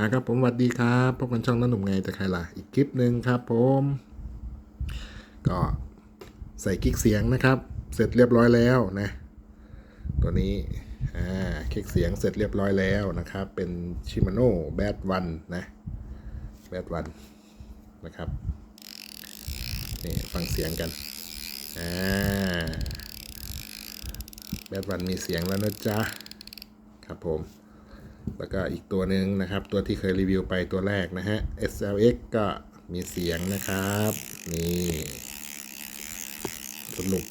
อ่าครับผมสวัสดีครับพบกันช่องน้าหนุ่มไงแต่ใครล่ะอีกคลิปหนึ่งครับผม ก็ใส่กิ๊กเสียงนะครับ เสร็จเรียบร้อยแล้วนะ ตัวนี้อ่าคลิกเสียงเสร็จเรียบร้อยแล้วนะครับ เป็นชิมาโน่แบดวันนะแบดวันนะครับนี่ฟังเสียงกันอ่าแบดวันมีเสียงแล้วนะจ๊ะครับผม แล้วก็อีกตัวหนึ่งนะครับ ตัวที่เคยรีวิวไปตัวแรกนะฮะ SLX ก็มีเสียงนะครับ นี่สนุก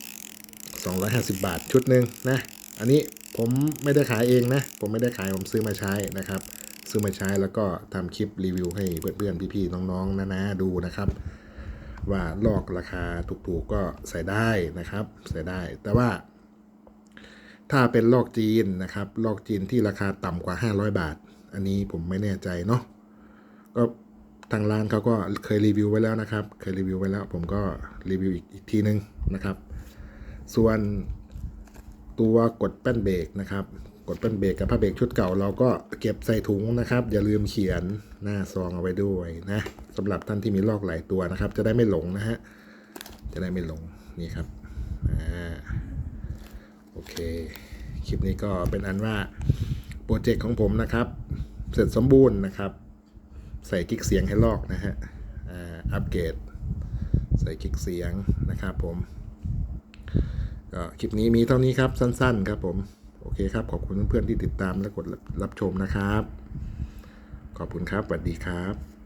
250 บาทชุดหนึ่งนะ อันนี้ผมไม่ได้ขายเองนะ ผมไม่ได้ขายผมซื้อมาใช้นะครับ ซื้อมาใช้แล้วก็ทำคลิปรีวิวให้เพื่อนๆ พี่ๆ น้องๆนะๆดูนะครับ ว่าลอกราคาถูกๆก็ใส่ได้นะครับ ใส่ได้แต่ว่า ถ้าเป็นลอกจีนนะครับลอกจีนที่ราคาต่ำกว่า 500 บาท อันนี้ผมไม่แน่ใจเนาะก็ทางร้านเขาก็เคยรีวิวไว้แล้วนะครับ เคยรีวิวไว้แล้ว ผมก็รีวิวอีกอีกทีนึงนะครับ ส่วนตัวกดแป้นเบรกนะครับ กดแป้นเบรกกับผ้าเบรกชุดเก่า เราก็เก็บใส่ถุงนะครับ อย่าลืมเขียนหน้าซองเอาไว้ด้วยนะสำหรับท่านที่มีลอกหลายตัวนะครับ จะได้ไม่หลงนะฮะจะได้ไม่หลงนี่ครับอ่า เค คลิปนี้ก็เป็นอันว่าโปรเจกต์ของผมนะครับ เสร็จสมบูรณ์นะครับ ใส่กิ๊กเสียงให้ลอกนะฮะอ่าอัปเกรดใส่กิ๊กเสียงนะครับผมก็คลิปนี้มีเท่านี้ครับสั้นๆครับผม โอเคครับ ขอบคุณเพื่อนๆที่ติดตามและกดรับชมนะครับ ขอบคุณครับสวัสดีครับ